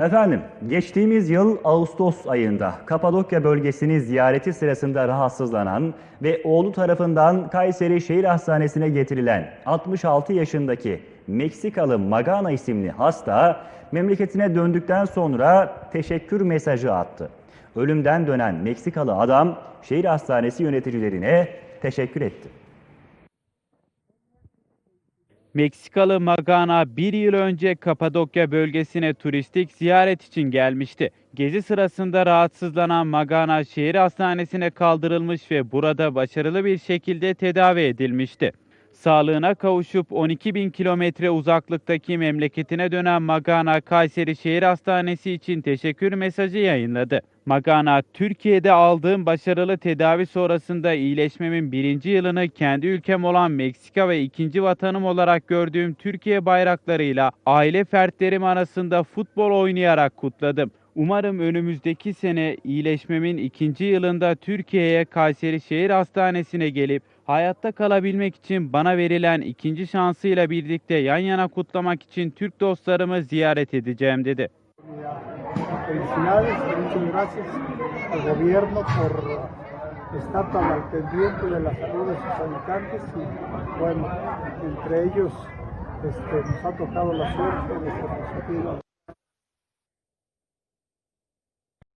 Efendim, geçtiğimiz yıl Ağustos ayında Kapadokya bölgesini ziyareti sırasında rahatsızlanan ve oğlu tarafından Kayseri Şehir Hastanesi'ne getirilen 66 yaşındaki Meksikalı Magana isimli hasta memleketine döndükten sonra teşekkür mesajı attı. Ölümden dönen Meksikalı adam şehir hastanesi yöneticilerine teşekkür etti. Meksikalı Magana bir yıl önce Kapadokya bölgesine turistik ziyaret için gelmişti. Gezi sırasında rahatsızlanan Magana şehir hastanesine kaldırılmış ve burada başarılı bir şekilde tedavi edilmişti. Sağlığına kavuşup 12 bin kilometre uzaklıktaki memleketine dönen Magana Kayseri Şehir Hastanesi için teşekkür mesajı yayınladı. Magana, Türkiye'de aldığım başarılı tedavi sonrasında iyileşmemin birinci yılını kendi ülkem olan Meksika ve ikinci vatanım olarak gördüğüm Türkiye bayraklarıyla aile fertlerim arasında futbol oynayarak kutladım. Umarım önümüzdeki sene iyileşmemin ikinci yılında Türkiye'ye Kayseri Şehir Hastanesi'ne gelip hayatta kalabilmek için bana verilen ikinci şansıyla birlikte yan yana kutlamak için Türk dostlarımı ziyaret edeceğim dedi. Estar tan al pendiente de la salud de sus habitantes y bueno, entre ellos este, nos ha tocado la suerte de ser